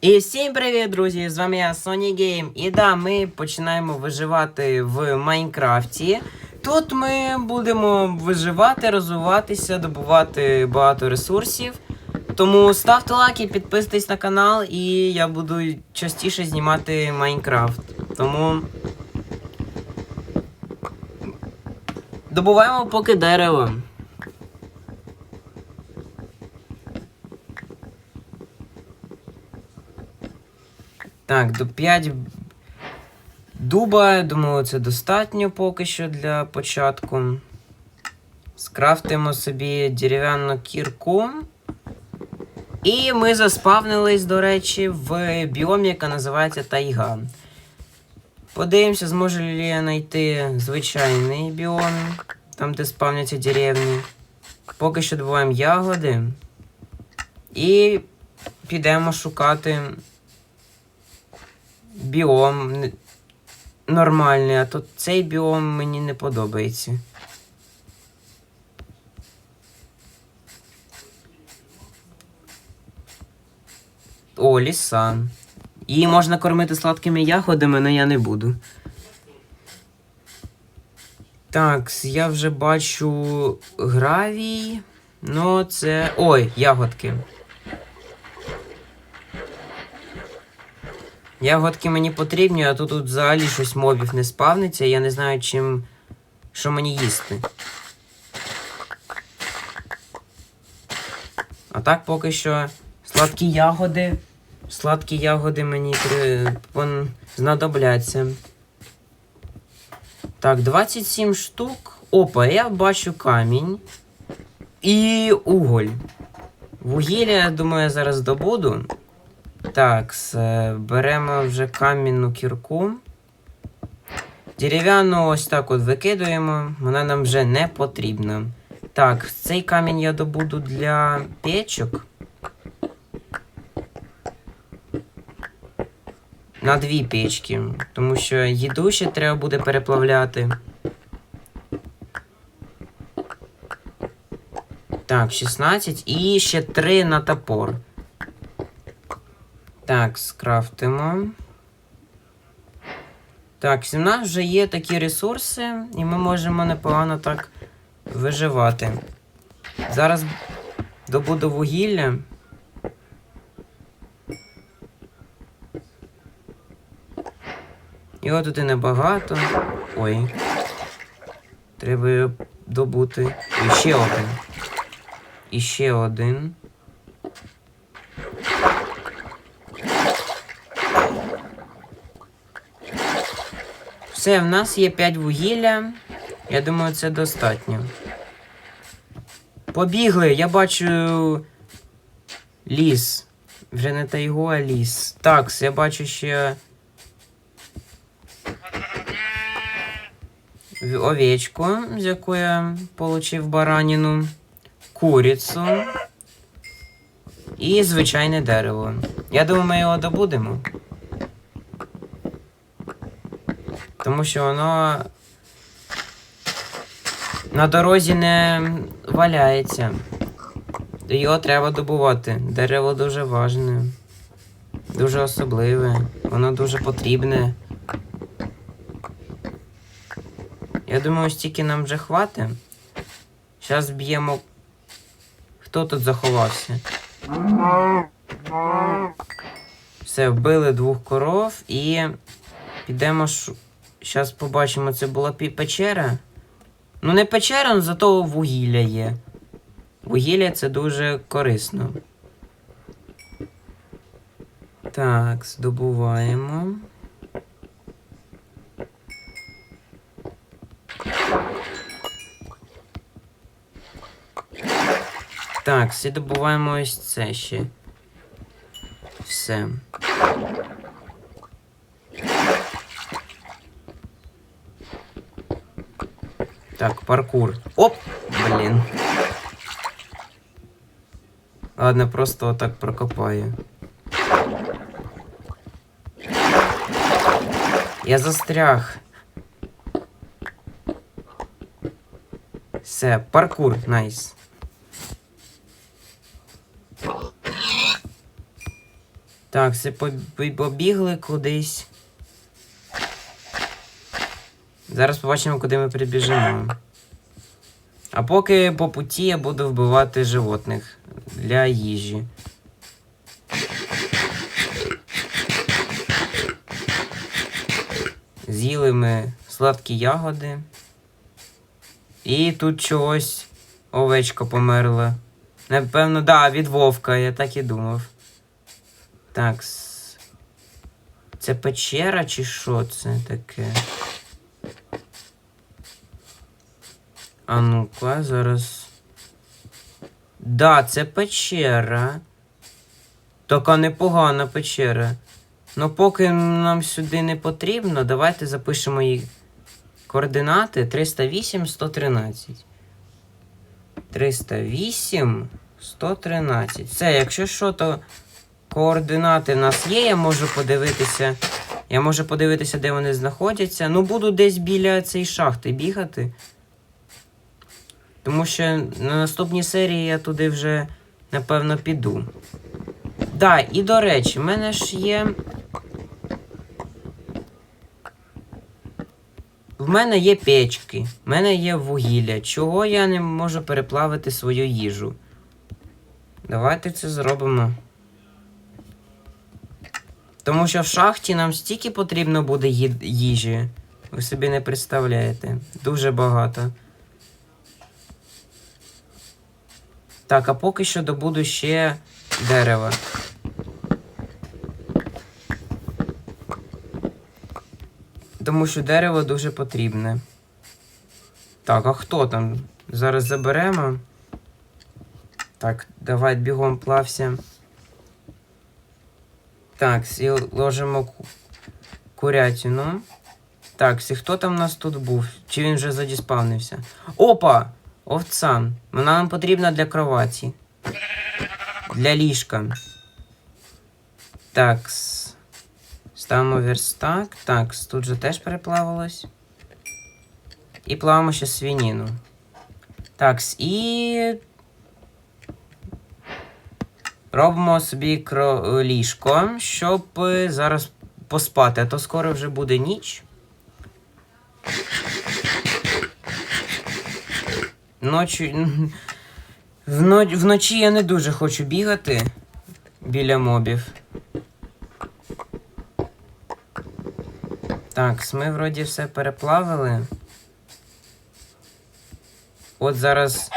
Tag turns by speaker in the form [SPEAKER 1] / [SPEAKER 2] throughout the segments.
[SPEAKER 1] І всім привіт, друзі! З вами я Sony Game. І да, ми починаємо виживати в Майнкрафті. Тут ми будемо виживати, розвиватися, добувати багато ресурсів. Тому ставте лайки, підписуйтесь на канал, і я буду частіше знімати Майнкрафт. Тому. Добуваємо поки дерево. Так, до 5 дуба, думаю, це достатньо поки що для початку. Скрафтимо собі дерев'яну кірку. І ми заспавнились, до речі, в біомі, яка називається Тайга. Подивимося, зможу ли я знайти звичайний біом, там, де спавняться деревні. Поки що добуваємо ягоди. І підемо шукати біом нормальний, а то цей біом мені не подобається. О, ліса. Її можна кормити сладкими ягодами, але я не буду. Так, я вже бачу гравій. Ну, це. Ой, ягодки. Ягодки мені потрібні, а то тут взагалі щось мобів не спавниться, я не знаю, чим. що мені їсти. А так поки що сладкі ягоди. Сладкі ягоди мені при... знадобляться. Так, 27 штук. Опа, я бачу камінь. І уголь. Вугілля, я думаю, я зараз добуду. Так, беремо вже камінну кірку. Дерев'яну ось так от викидуємо, вона нам вже не потрібна. Так, цей камінь я добуду для печок. На дві печки, тому що їду ще треба буде переплавляти. Так, 16 і ще 3 на топор. Так, скрафтимо. Так, в нас вже є такі ресурси, і ми можемо непогано так виживати. Зараз добуду вугілля. Його тут і небагато. Ой. Треба добути. І ще один. І ще один. Все, в нас є 5 вугілля. Я думаю, це достатньо. Побігли, я бачу ліс. Вже не тайгу, а ліс. Так, я бачу ще. Овечку, з яку я отримав бараніну, курицю і звичайне дерево. Я думаю, ми його добудемо. Тому що воно на дорозі не валяється. Його треба добувати. Дерево дуже важне, дуже особливе, воно дуже потрібне. Я думаю, стільки нам вже хватить. Зараз б'ємо. Хто тут заховався? Все, вбили двох коров і підемо шу... Зараз побачимо, це була печера. Ну, не печера, але зато вугілля є. Вугілля це дуже корисно. Так, здобуваємо. Так, всі добуваємо ось це ще. Все. Так, паркур. Оп! Блін. Ладно, просто отак прокопаю. Я застряг. Все, паркур, найс. Так, поб- побігли кудись. Зараз побачимо, куди ми прибіжимо. А поки по путі я буду вбивати животних для їжі. З'їли ми сладкі ягоди. І тут чогось овечка померла. Напевно, да, від вовка, я так і думав. Так. Це печера чи що це таке? А ну-ка, зараз. Да, це печера. Така непогана печера. Ну, поки нам сюди не потрібно, давайте запишемо її координати 308 113. 308 113. Все, якщо що, то координати в нас є, я можу подивитися. Я можу подивитися, де вони знаходяться. Ну, буду десь біля цієї шахти бігати. Тому що на наступній серії я туди вже, напевно, піду. Да, і до речі, в мене ж є. В мене є печки, в мене є вугілля. Чого я не можу переплавити свою їжу? Давайте це зробимо. Тому що в шахті нам стільки потрібно буде їжі. Ви собі не представляєте. Дуже багато. Так, а поки що добуду ще дерева. Тому що дерево дуже потрібне. Так, а хто там? Зараз заберемо. Так, давай бігом плався. Так, і ложимо ку- курятину. Так, і хто там у нас тут був? Чи він вже задіспавнився? Опа! Овца. Вона нам потрібна для кроваті. Для ліжка. Так. Ставимо верстак. Так, тут же теж переплавилось. І плавимо ще свініну. Так, і. Робимо собі кро... ліжко, щоб е, зараз поспати, а то скоро вже буде ніч. Ночі. Вно... Вночі я не дуже хочу бігати біля мобів. Так, ми вроді все переплавили. От зараз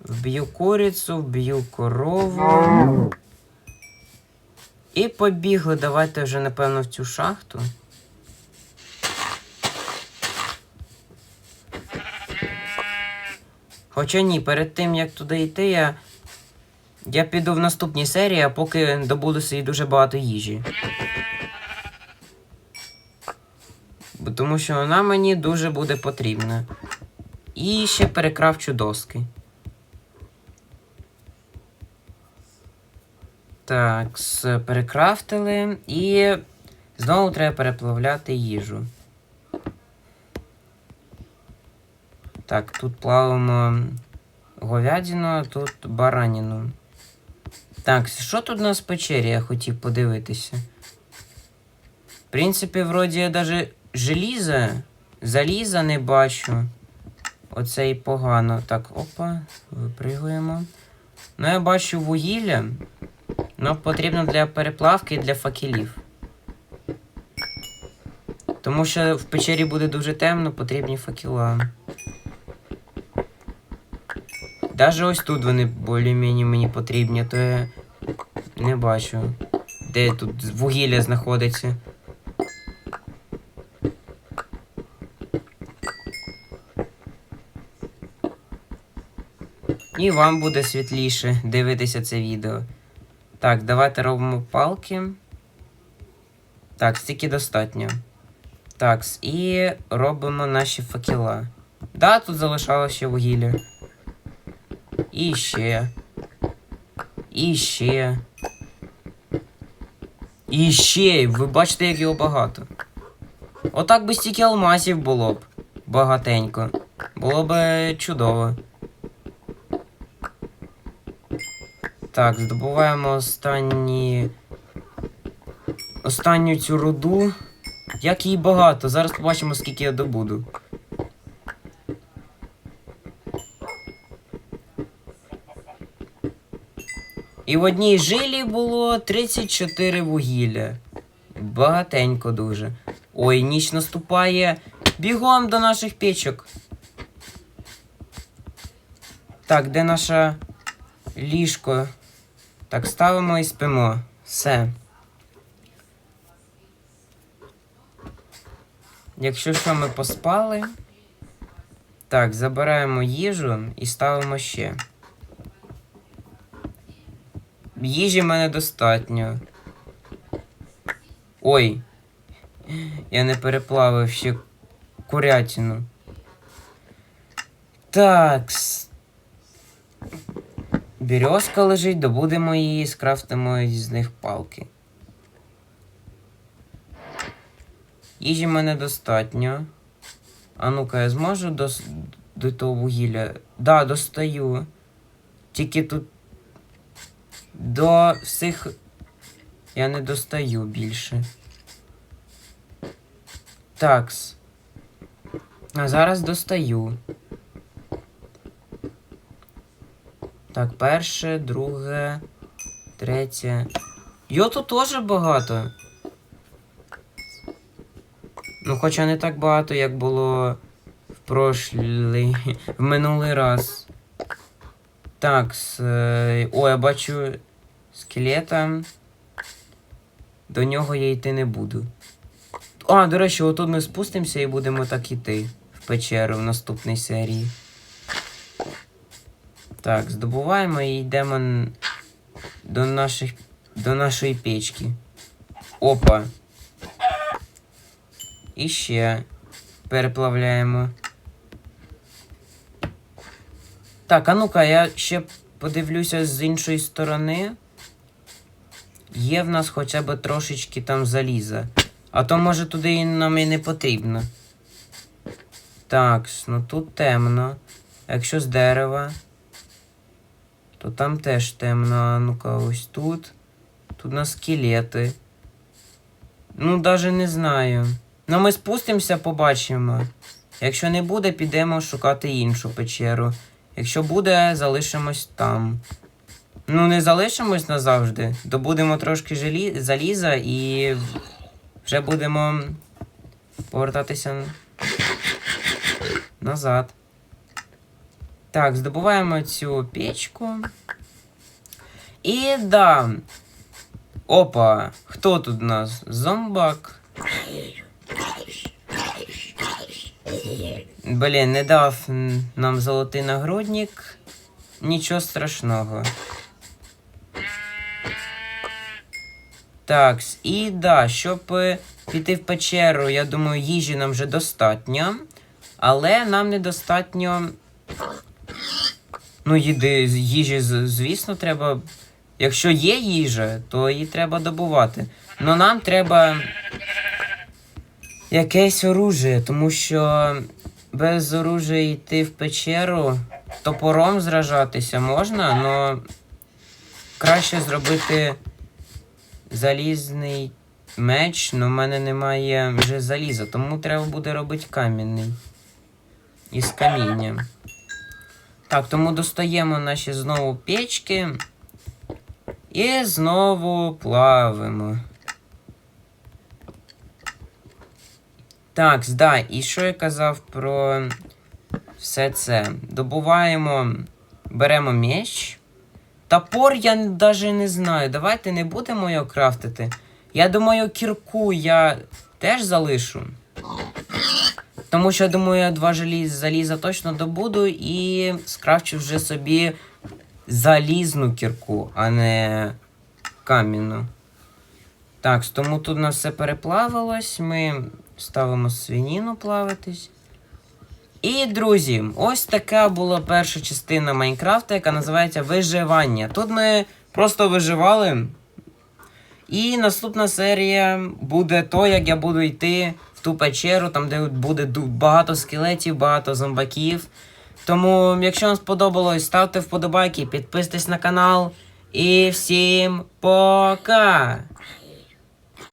[SPEAKER 1] вб'ю курицю, вб'ю корову. І побігли. Давайте вже, напевно, в цю шахту. Хоча ні, перед тим як туди йти, я. Я піду в наступній серії, а поки добуду собі дуже багато їжі. Бо Тому що вона мені дуже буде потрібна. І ще перекравчу доски. Так, перекрафтили. І знову треба переплавляти їжу. Так, тут плавимо говядину, тут бараніну. Так, що тут у нас в печері, я хотів подивитися. В принципі, вроді я даже желіза, заліза не бачу. Оце і погано. Так, опа, випригуємо. Ну, я бачу вугілля. Ну, потрібно для переплавки і для факелів. Тому що в печері буде дуже темно, потрібні факела. Даже ось тут вони більш-менш мені потрібні, то я не бачу. Де тут вугілля знаходиться. І вам буде світліше дивитися це відео. Так, давайте робимо палки. Так, стільки достатньо. Так, і робимо наші факела. Да, тут залишалося вугілля. І ще. І ще. І ще. Ви бачите, як його багато. Отак би стільки алмазів було б. Багатенько. Було б чудово. Так, здобуваємо останні останню цю руду. Як її багато. Зараз побачимо, скільки я добуду. І в одній жилі було 34 вугілля. Багатенько дуже. Ой, ніч наступає. Бігом до наших печок. Так, де наше ліжко? Так, ставимо і спимо. Все. Якщо що, ми поспали. Так, забираємо їжу і ставимо ще. Їжі в мене достатньо. Ой. Я не переплавив ще курятину. Так. Березка лежить, добудемо її, скрафтимо з них палки. Їжі в мене достатньо. А ну-ка, я зможу до, до того вугілля? Да, достаю. Тільки тут до всіх я не достаю більше. Такс. А зараз достаю. Так, перше, друге, третє. Йо тут теж багато. Ну, хоча не так багато, як було в прошлий, в минулий раз. Так, с, е, о, я бачу скелета. До нього я йти не буду. А, до речі, отут ми спустимося і будемо так іти в печеру в наступній серії. Так, здобуваємо і йдемо до наших до нашої печки. Опа. І ще переплавляємо. Так, а ну-ка, я ще подивлюся з іншої сторони. Є в нас хоча б трошечки там заліза. А то може туди нам і не потрібно. Так, ну тут темно. Якщо з дерева, то там теж темно. А ну-ка, ось тут. Тут у нас скелети. Ну, навіть не знаю. Ну, ми спустимося, побачимо. Якщо не буде, підемо шукати іншу печеру. Якщо буде, залишимось там. Ну, не залишимось назавжди. Добудемо трошки желі... заліза і вже будемо повертатися назад. Так, здобуваємо цю печку. І да. Опа, хто тут у нас? Зомбак. Блін, не дав нам золотий нагрудник. Нічого страшного. Так, і да, щоб е, піти в печеру, я думаю, їжі нам вже достатньо. Але нам недостатньо. Ну, їди, їжі, звісно, треба. Якщо є їжа, то її треба добувати. Но нам треба якесь оружие, тому що без оружия йти в печеру, топором зражатися можна, але краще зробити залізний меч, але в мене немає вже заліза, тому треба буде робити камінний. Із каміння. Так, тому достаємо наші знову печки. І знову плавимо. Так, да, і що я казав про все це? Добуваємо, беремо меч. Топор я навіть не знаю. Давайте не будемо його крафтити. Я думаю, кірку я теж залишу. Тому що, я думаю, я два желіз, заліза точно добуду і скрафчу вже собі залізну кірку, а не камінну. Так, тому тут у нас все переплавилось. Ми ставимо свиніну плавитись. І, друзі, ось така була перша частина Майнкрафта, яка називається Виживання. Тут ми просто виживали. І наступна серія буде то, як я буду йти в ту печеру, там, де буде багато скелетів, багато зомбаків. Тому, якщо вам сподобалось, ставте вподобайки, підписуйтесь на канал. І всім пока!